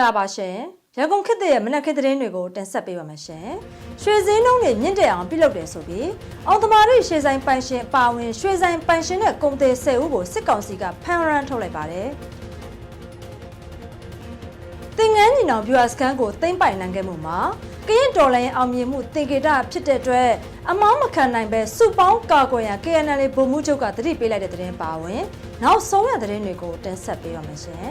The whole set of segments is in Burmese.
င်္ဂလာပါရှင်ရန်ကုန်ခေတ်ရဲ့မနက်ခင်းသတင်းတွေကိုတင်ဆက်ပေးပါမယ်ရှင်ရွှေစင်းနှုံးတွေမြင့်တက်အောင်ပြုလုပ်တယ်ဆိုပြီးအောင်သမားရိရွှေဆိုင်ပိုင်ရှင်အပါအဝင်ရွှေဆိုင်ပိုင်ရှင်နဲ့ကုန်သည်10ဦးကိုစစ်ကောင်စီကဖမ်းရမ်းထုတ်လိုက်ပါတယ်တင်ငန်းညီနောင်ဗျူအစကန်ကိုသိမ့်ပိုင်နိုင်ခဲ့မှုမှာကရင်တော်လိုင်းအောင်မြင်မှုတင်ကေတာဖြစ်တဲ့အတွက်အမောင်းမခံနိုင်ပဲစုပေါင်းကာကွယ်ရန် KNL ဗိုလ်မှူးချုပ်ကတတိပေးလိုက်တဲ့သတင်းပါဝင် နောက်ဆုံးရသတင်းတွေကိုတင်ဆက်ပေးပါမယ်ရှင်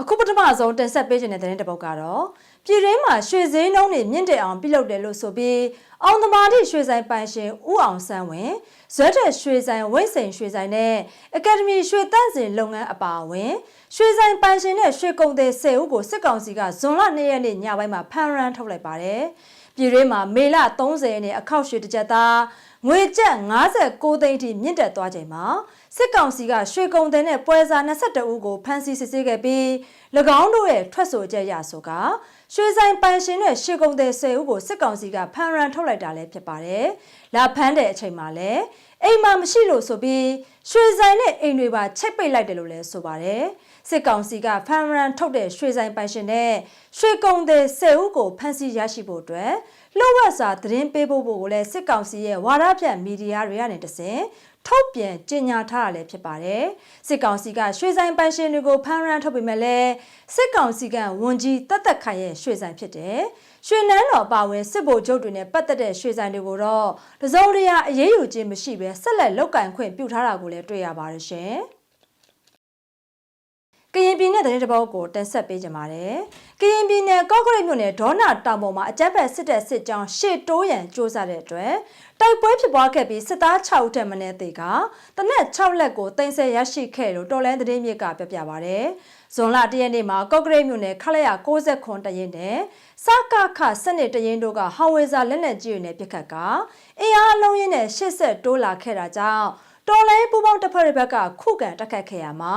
အခုပထမဆုံးတင်ဆက်ပေးခြင်းတဲ့သတင်းတစ်ပုဒ်ကတော့ပြည်ရင်းမှာရွှေစင်းနှုံးတွေမြင့်တက်အောင်ပြုလုပ်တယ်လို့ဆိုပြီးအောင်သမာတိရွှေဆိုင်ပိုင်ရှင်ဦးအောင်ဆန်းဝင်ဇွဲတက်ရွှေဆိုင်ဝိတ်စိန်ရွှေဆိုင်နဲ့အကယ်ဒမီရွှေတန့်စင်လုပ်ငန်းအပါအဝင်ရွှေဆိုင်ပိုင်ရှင်နဲ့ရွှေကုန်သည်10ဦးကိုစစ်ကောင်စီကဇွန်လ2ရက်နေ့ညပိုင်းမှာဖမ်းရမ်းထုတ်လိုက်ပါတယ်။ ပြည်ရင်းမှာမေလ30ရက်နေ့အခောက်ရွှေတစ်ကြက်သားငွေကျပ်59သိန်းထိမြင့်တက်သွားချိန်မှာစစ်ကောင်စီကရွှေကုန်သည်နဲ့ပွဲစား22ဦးကိုဖမ်းဆီးစစ်ဆေးခဲ့ပြီး၎င်းတို့ရဲ့ထွက်ဆိုချက်ရဆိုကရွှေဆိုင်ပိုင်ရှင်နဲ့ရွှေကုန်သည်10ဦးကိုစစ်ကောင်စီကဖမ်းရန်ထုတ်လိုက်တာလည်းဖြစ်ပါတယ်။လာဖမ်းတဲ့အချိန်မှာလည်းအိမ်မှာမရှိလို့ဆိုပြီးရွှေဆိုင်နဲ့အိမ်တွေပါချိတ်ပိတ်လိုက်တယ်လို့လည်းဆိုပါတယ်။ စစ်ကောင်စီကဖမ်းရန်ထုတ်တဲ့ရွှေဆိုင်ပိုင်ရှင်နဲ့ရွှေကုန်သည်10ဦးကိုဖမ်းဆီးရရှိဖို့အတွက်လှုပ်ဝက်စာသတင်းပေးဖို့ကိုလည်းစစ်ကောင်စီရဲ့ဝါဒဖြန့်မီဒီယာတွေကနေတဆင်ထုတ်ပြန်ကြေညာထားတာလည်းဖြစ်ပါတယ်။စစ်ကောင်စီကရွှေဆိုင်ပိုင်ရှင်တွေကိုဖမ်းရမ်းထုတ်ပေမဲ့လည်းစစ်ကောင်စီကဝန်ကြီးတတ်သက်ခိုင်ရဲ့ရွှေဆိုင်ဖြစ်တယ်။ရွှေနန်းတော်ပါဝင်စစ်ဗိုလ်ချုပ်တွေနဲ့ပတ်သက်တဲ့ရွှေဆိုင်တွေကိုတော့တစုံတရာအရေးယူခြင်းမရှိဘဲဆက်လက်လောက်ကင်ခွင့်ပြုထားတာကိုလည်းတွေ့ရပါတယ်ရှင်။ ကရင်ပြည်နယ်တဲ့တပုတ်ကိုတင်ဆက်ပေးကြပါမယ်။ကရင်ပြည်နယ်ကော့ကရိတ်မြို့နယ်ဒေါနာတောင်ပေါ်မှာအကြက်ဖက်စစ်တပ်စစ်ကြောင်းရှေ့တိုးရန်စ조사တဲ့အတွက်တိုက်ပွဲဖြစ်ပွားခဲ့ပြီးစစ်သား6ဦးထက်မနည်းသေကတနက်6လက်ကိုတင်ဆက်ရရှိခဲ့လို့တော်လန်းသတင်းမြစ်ကပြပြပါဗျ။ဇွန်လ၁ရက်နေ့မှာကော့ကရိတ်မြို့နယ်ခလရ60ခွန်တရင်နဲ့စကခစနစ်တရင်တို့ကဟောင်ဝေဇာလက်နက်ကြီးတွေနဲ့ပစ်ခတ်ကအင်အားအလုံးရင်းနဲ့ရှစ်ဆက်တိုးလာခဲ့တာကြောင့် တော်လိုင်းပူပေါင်းတစ်ဖက်တစ်ဘက်ကခုခံတက်ခတ်ခဲ့ရမှာ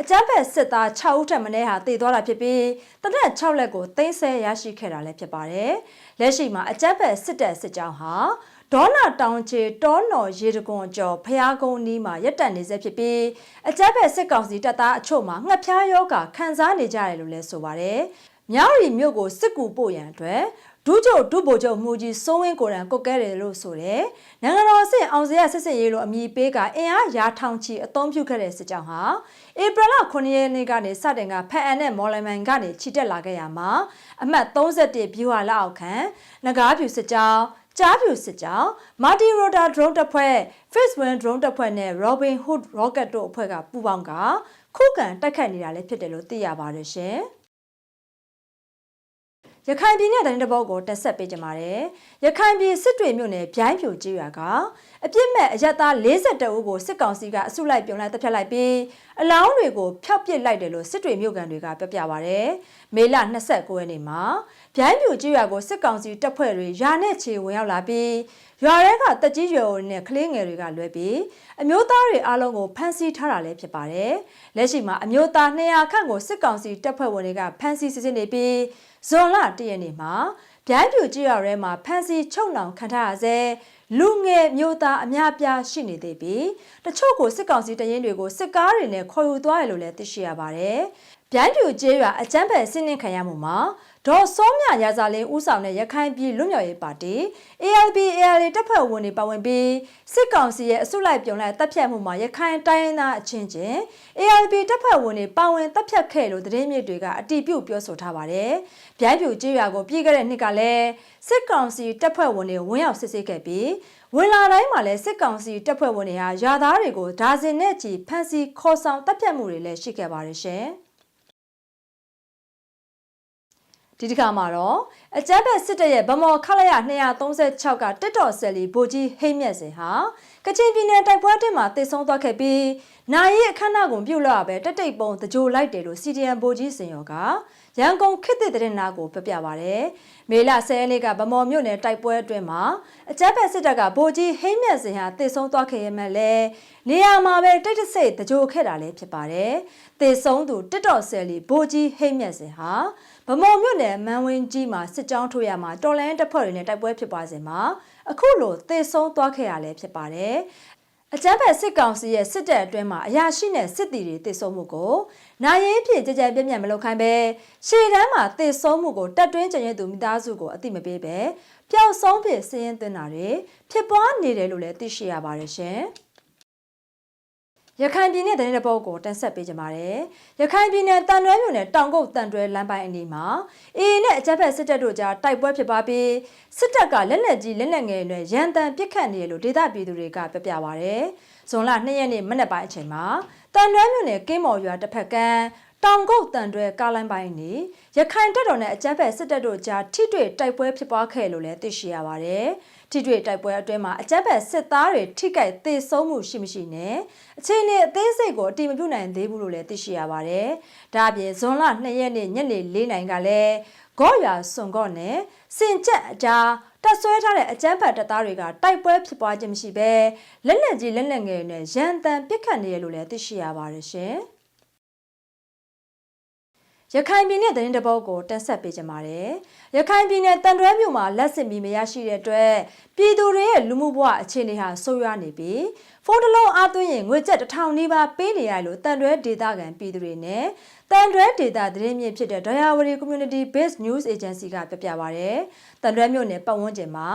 အကြမ်းဖက်စစ်သား6ဦးထက်မနည်းဟာတည်သွားတာဖြစ်ပြီးတနက်6လက်ကိုသိမ်းဆဲရရှိခဲ့တာလည်းဖြစ်ပါတယ်။လက်ရှိမှာအကြမ်းဖက်စစ်တပ်စစ်ကြောင်းဟာဒေါနာတောင်ချေတောနော်ရေတကွန်ကျော်ဖျားကုန်းနီးမှာရက်တက်နေစေဖြစ်ပြီးအကြမ်းဖက်စစ်ကောင်စီတပ်သားအချို့မှာငှက်ဖျားယောဂခံစားနေကြတယ်လို့လည်းဆိုပါတယ်။မြောက်ရီမြို့ကိုစစ်ကူပို့ရန်အတွက် ဒုချုပ်ဒုဗိုလ်ချုပ်မှုကြီးစိုးဝင်းကိုရန်ကုတ်ကဲတယ်လို့ဆိုတယ်။နိုင်ငံတော်အဆင့်အောင်စရစစ်စစ်ရေးလို့အမည်ပေးကအင်အားရာထောင်ချီအသုံးပြုခဲ့တဲ့စစ်ကြောင်းဟာဧပြီလ9ရက်နေ့ကနေစတင်ကဖက်အန်နဲ့မော်လမိုင်ကနေခြိတက်လာခဲ့ရမှာအမှတ်31ဗျူဟာလက်အောက်ခံငကားဖြူစစ်ကြောင်းကြားဖြူစစ်ကြောင်းမာတီရိုတာ drone တပ်ဖွဲ့ Face One drone တပ်ဖွဲ့နဲ့ Robin Hood rocket တို့အဖွဲ့ကပူးပေါင်းကခုခံတိုက်ခတ်နေတာလည်းဖြစ်တယ်လို့သိရပါတယ်ရှင်။ ရခိုင်ပြည်နယ်တိုင်းတစ်ပုတ်ကိုတက်ဆက်ပေးကြပါမယ်။ရခိုင်ပြည်စစ်တွေမြို့နယ်ဗျိုင်းဖြူကြီးရွာက အပြစ်မဲ့အရက်သား42ဦးကိုစစ်ကောင်စီကအစုလိုက်ပြုံလိုက်တပ်ဖြတ်လိုက်ပြီးအလောင်းတွေကိုဖျောက်ပစ်လိုက်တယ်လို့စစ်တွေမြို့ကန်တွေကပြောပြပါဗျ။မေလ29ရက်နေ့မှာဗျိုင်းဖြူကြီးရွာကိုစစ်ကောင်စီတပ်ဖွဲ့တွေရာနဲ့ချီဝင်ရောက်လာပြီးရွာရဲကတက်ကြီးရွယ်နဲ့ကလေးငယ်တွေကလွဲပြီးအမျိုးသားတွေအားလုံးကိုဖမ်းဆီးထားတာလည်းဖြစ်ပါတယ်။လက်ရှိမှာအမျိုးသား200ခန့်ကိုစစ်ကောင်စီတပ်ဖွဲ့ဝင်တွေကဖမ်းဆီးစစ်ဆေးနေပြီးဇွန်လ၁ရက်နေ့မှာဗျိုင်းပြူကြီးရွာထဲမှာဖမ်းဆီးချုပ်နှောင်ခံထားရဆဲ လူငယ်မျိုးသားအများပြားရှိနေသေးပြီးတချို့ကိုစစ်ကောင်စီတရင်တွေကိုစစ်ကားတွေနဲ့ခေါ်ယူသွားရလို့လည်းသိရှိရပါတယ်။ ဗျိုင်းပြူကျေးရွာအကြမ်းဖက်ဆင်းနှင်းခံရမှုမှာဒေါ်စောမြရာဇာလင်းဦးဆောင်တဲ့ရခိုင်ပြည်လွတ်မြောက်ရေးပါတီ ALP ALA တပ်ဖွဲ့ဝင်တွေပါဝင်ပြီးစစ်ကောင်စီရဲ့အစုလိုက်ပြုံလိုက်တပ်ဖြတ်မှုမှာရခိုင်တိုင်းသားအချင်းချင်း ALP တပ်ဖွဲ့ဝင်တွေပါဝင်တပ်ဖြတ်ခဲ့လို့သတင်းမြစ်တွေကအတီးပြုတ်ပြောဆိုထားပါတယ်။ဗျိုင်းပြူကျေးရွာကိုပြည်ခဲ့တဲ့နှစ်ကလည်းစစ်ကောင်စီတပ်ဖွဲ့ဝင်တွေဝင်ရောက်စစ်ဆေးခဲ့ပြီးဝင်လာတိုင်းမှာလည်းစစ်ကောင်စီတပ်ဖွဲ့ဝင်တွေဟာရွာသားတွေကိုဒါဇင်နဲ့ချီဖမ်းဆီးခေါ်ဆောင်တပ်ဖြတ်မှုတွေလည်းရှိခဲ့ပါတယ်ရှင်။ ဒီတစ်ခါမှာတော့အကြမ်းဖက်စစ်တပ်ရဲ့ဗမော်ခလရ236ကတက်တော်ဆယ်လီဗိုလ်ကြီးဟိမ့်မြက်စင်ဟာကချင်ပြည်နယ်တိုက်ပွဲတင်မှာတည်ဆုံးသွားခဲ့ပြီးနိုင်ရဲ့အခမ်းအနားကိုပြုတ်လောက်ပဲတက်တိတ်ပုံတကြိုလိုက်တယ်လို့ CDN ဗိုလ်ကြီးစင်ရောကရန်ကုန်ခေတ်သစ်တဲ့နာကိုပြပြပါရယ်မေလ10ရက်နေ့ကဗမော်မြို့နယ်တိုက်ပွဲအတွင်းမှာအကြမ်းဖက်စစ်တပ်ကဗိုလ်ကြီးဟိမ့်မြက်စင်ဟာတည်ဆုံးသွားခဲ့ရမှလည်းနေရာမှာပဲတိတ်တဆိတ်တကြိုခဲ့တာလည်းဖြစ်ပါတယ်တည်ဆုံးသူတက်တော်ဆယ်လီဗိုလ်ကြီးဟိမ့်မြက်စင်ဟာ ဗမော်မြို့နယ်မန်ဝင်းကြီးမှာစစ်ကြောင်းထိုးရမှာတော်လန်တပ်ဖွဲ့တွေနဲ့တိုက်ပွဲဖြစ်ပွားစဉ်မှာအခုလိုသေဆုံးသွားခဲ့ရလဲဖြစ်ပါတယ်။အကြမ်းဖက်စစ်ကောင်စီရဲ့စစ်တပ်အတွင်းမှာအရာရှိနဲ့စစ်တီတွေတည်ဆုံမှုကိုနိုင်ရင်ဖြစ်ကြကြပြည့်ပြည့်မလုပ်ခိုင်းပဲရှေ့တန်းမှာတည်ဆုံးမှုကိုတက်တွင်းကျင်ရသူမိသားစုကိုအတိမပေးပဲပျောက်ဆုံးဖြစ်စည်ရင်သွင်းတာတွေဖြစ်ပွားနေတယ်လို့လည်းသိရှိရပါတယ်ရှင်။ ရခိုင်ပြည်နယ်တဲ့ပုတ်ကိုတင်ဆက်ပေးကြပါမယ်။ရခိုင်ပြည်နယ်တန်တွဲမြို့နယ်တောင်ကုတ်တန်တွဲလမ်းပိုင်းအနီးမှာအေအေနဲ့အကြက်ဖက်စစ်တပ်တို့ကြားတိုက်ပွဲဖြစ်ပွားပြီးစစ်တပ်ကလက်လက်ကြီးလက်လက်ငယ်တွေရန်တမ်းပစ်ခတ်နေတယ်လို့ဒေသပြည်သူတွေကပြောပြပါရယ်။ဇွန်လ2ရက်နေ့မနက်ပိုင်းအချိန်မှာတန်တွဲမြို့နယ်ကင်းမော်ရွာတစ်ဖက်ကမ်းတောင်ကုတ်တန်တွဲကားလိုင်းပိုင်းနေရခိုင်တပ်တော်နဲ့အကြမ်းဖက်စစ်တပ်တို့ကြားထိတွေ့တိုက်ပွဲဖြစ်ပွားခဲ့လို့လည်းသိရှိရပါတယ်။ ထိတွေ့တိုက်ပွဲအတွင်းမှာအကြမ်းဖက်စစ်သားတွေထိခိုက်သေဆုံးမှုရှိမရှိနဲ့အခြေအနေအသေးစိတ်ကိုအတိမပြုနိုင်သေးဘူးလို့လည်းသိရှိရပါတယ်။ဒါအပြင်ဇွန်လ2ရက်နေ့ညနေ4နာရီကလည်းဂေါ်ရွာစွန်ကော့နဲ့စင်ကြက်အကြားတက်ဆွဲထားတဲ့အကြမ်းဖက်တပ်သားတွေကတိုက်ပွဲဖြစ်ပွားခြင်းမရှိဘဲလက်လက်ကြီးလက်လက်ငယ်နဲ့ရန်တမ်းပစ်ခတ်နေရလို့လည်းသိရှိရပါတယ်ရှင်။ ရခိုင်ပြည်နယ်သတင်းတပုတ်ကိုတင်ဆက်ပေးကြပါမယ်။ရခိုင်ပြည်နယ်တန်တွဲမြို့မှာလက်စစ်မီမရရှိတဲ့အတွက်ပြည်သူတွေရဲ့လူမှုဘဝအခြေအနေဟာဆိုးရွားနေပြီးဖုန်းတလုံးအားသွင်းရင်ငွေကျပ်တစ်ထောင်နီးပါးပေးနေရလို့တန်တွဲဒေသခံပြည်သူတွေနဲ့ တန်တွဲဒေသသတင်းမြင့်ဖြစ်တဲ့ Diary Community Based News Agency ကပြပြပါရယ်တန်တွဲမြို့နယ်ပတ်ဝန်းကျင်မှာ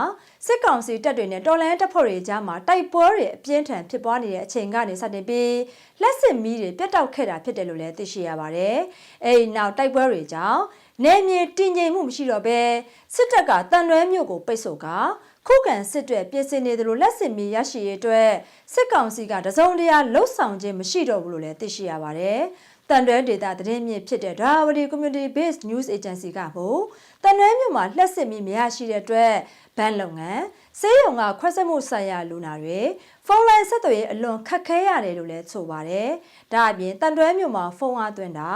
စစ်ကောင်စီတပ်တွေနဲ့တော်လန်တပ်ဖွဲ့တွေကြားမှာတိုက်ပွဲတွေအပြင်းထန်ဖြစ်ပွားနေတဲ့အချိန်ကနေစတင်ပြီးလက်စစ်မီးတွေပြတ်တောက်ခဲ့တာဖြစ်တယ်လို့လည်းသိရှိရပါတယ်။အဲဒီနောက်တိုက်ပွဲတွေကြောင့်နေမြေတည်ငြိမ်မှုမရှိတော့ဘဲစစ်တပ်ကတန်တွဲမြို့ကိုပိတ်ဆို့ကခုခံစစ်တွေပြင်ဆင်နေသလိုလက်စစ်မီရရှိရေးအတွက်စစ်ကောင်စီကတစုံတရာလှုပ်ဆောင်ခြင်းမရှိတော့ဘူးလို့လည်းသိရှိရပါတယ်။ တန်တွဲဒေတာသတင်းမြင့်ဖြစ်တဲ့ Drawari Community Based News Agency ကမို့တန်တွဲမြို့မှာလှက်စစ်မီမရရှိတဲ့အတွက်ဘဏ်လုပ်ငန်းစေးရုံကခွဲစိတ်မှုဆိုင်ရာလူနာတွေဖုန်းလိုင်းဆက်သွယ်ရေးအလွန်ခက်ခဲရတယ်လို့လည်းဆိုပါတယ်။ဒါအပြင်တန်တွဲမြို့မှာဖုန်းအားသွင်းတာ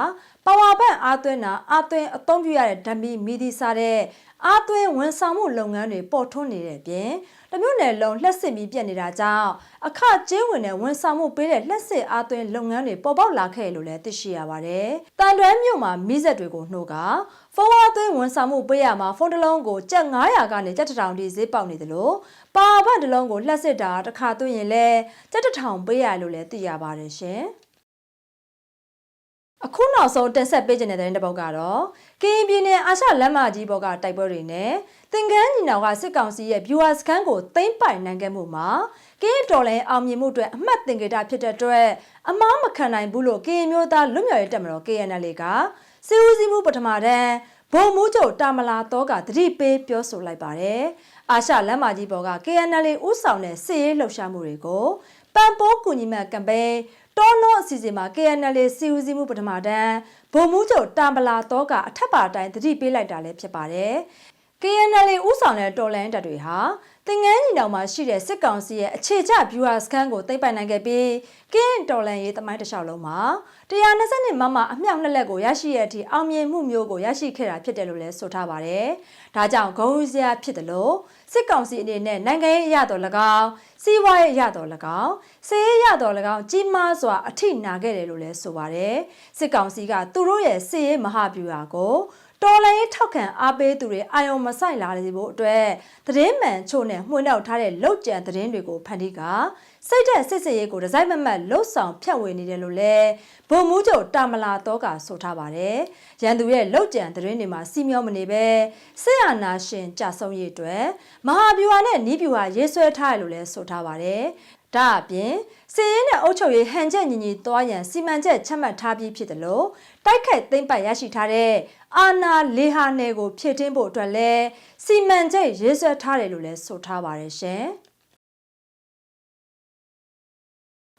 ပါဝါဘန့်အားသွင်းတာအားသွင်းအသုံးပြုရတဲ့ဓမီမီဒီစားတဲ့အားသွင်းဝန်ဆောင်မှုလုပ်ငန်းတွေပေါ်ထွန်းနေတဲ့အပြင်တမျိုးနယ်လုံးလှက်စစ်ပြီးပြက်နေတာကြောင့်အခကျင်းဝင်တဲ့ဝန်ဆောင်မှုပေးတဲ့လှက်စစ်အားသွင်းလုပ်ငန်းတွေပေါ်ပေါက်လာခဲ့လို့လည်းသိရှိရပါတယ်။တန်တွဲမြို့မှာမိဆက်တွေကိုနှိုးကဖုန်းအားသွင်းဝန်ဆောင်မှုပေးရမှာဖုန်းတစ်လုံးကိုကျပ်900ကနေကျပ်1000ထိဈေးပေါက်နေတယ်လို့ပါဘတ်တစ်လုံးကိုလှက်စစ်တာတစ်ခါသွင်းရင်လည်းကျပ်1000ပေးရလို့လည်းသိရပါတယ်ရှင်။ အခုနောက်ဆုံးတင်ဆက်ပေးခြင်းတဲ့တဲ့တစ်ပုတ်ကတော့ကရင်ပြည်နယ်အာရှလမ်းမကြီးဘော်ကတိုက်ပွဲတွေနဲ့သင်္ကန်းညီနောင်ကစစ်ကောင်စီရဲ့ viewer scan ကိုသိမ့်ပိုင်နိုင်ခဲ့မှုမှာကရင်တော်လိုင်းအောင်မြင်မှုအတွက်အမှတ်သင်္ကေတဖြစ်တဲ့အတွက်အမားမခံနိုင်ဘူးလို့ကရင်မျိုးသားလွတ်မြောက်ရေးတပ်မတော် KNL ကစီဦးစီးမှုပထမတန်းဘုံမှုချုပ်တာမလာတော့ကတတိပေးပြောဆိုလိုက်ပါတယ်။အာရှလမ်းမကြီးဘော်က KNL ဥဆောင်တဲ့စစ်ရေးလှုပ်ရှားမှုတွေကိုပံပိုးကူညီမဲ့ကမ်ပိန်း တောနောအစီအစဉ်မှာ KNL စီဦးစီးမှုပထမတန်းဗိုလ်မှူးချုပ်တာမလာတော့ကအထက်ပါတိုင်းတတိပေးလိုက်တာလည်းဖြစ်ပါတယ်။ KNL ဥဆောင်တဲ့တော်လန်တပ်တွေဟာ တင်ငန်းညီနောင်မှာရှိတဲ့စစ်ကောင်စီရဲ့အခြေချ viewer scan ကိုသိမ်းပိုက်နိုင်ခဲ့ပြီးကင်းတော်လန်ရေးသမိုင်းတစ်လျှောက်လုံးမှာ120မမအမြောက်နှစ်လက်ကိုရရှိတဲ့အထိအောင်မြင်မှုမျိုးကိုရရှိခဲ့တာဖြစ်တယ်လို့လည်းဆိုထားပါတယ်။ဒါကြောင့်ဂုံးစရာဖြစ်တယ်လို့စစ်ကောင်စီအနေနဲ့နိုင်ငံရေးအရတော်၎င်းစီးပွားရေးအရတော်၎င်းစေရေးအရတော်၎င်းကြီးမားစွာအထိနာခဲ့တယ်လို့လည်းဆိုပါတယ်။စစ်ကောင်စီကသူတို့ရဲ့စစ်ရေးမဟာဗျူဟာကို တော်လိုင်းထောက်ခံအားပေးသူတွေအာယုံမဆိုင်လာစေဖို့အတွက်သတင်းမှန်ချို့နဲ့မှွေးနှောက်ထားတဲ့လောက်ကျန်သတင်းတွေကိုဖန်တီးက စိတ်သက်စစ်စစ်ရေးကိုဒီဇိုင်းမမတ်လှုပ်ဆောင်ဖြန့်ဝေနေတယ်လို့လည်းဗိုလ်မှူးချုပ်တာမလာတော့ကဆိုထားပါတယ်။ရန်သူရဲ့လောက်ကျန်သတင်းတွေမှာစီမျောမနေပဲစစ်အာဏာရှင်ကြဆုံးရေးအတွက်မဟာဗျူဟာနဲ့နီးဗျူဟာရေးဆွဲထားတယ်လို့လည်းဆိုထားပါတယ်။ဒါအပြင်စီရင်နဲ့အုပ်ချုပ်ရေးဟန်ချက်ညီညီသွားရန်စီမံချက်ချမှတ်ထားပြီးဖြစ်တယ်လို့တိုက်ခိုက်သိမ်းပိုက်ရရှိထားတဲ့အာနာလေဟာနယ်ကိုဖြည့်တင်းဖို့အတွက်လည်းစီမံချက်ရေးဆွဲထားတယ်လို့လည်းဆိုထားပါတယ်ရှင်။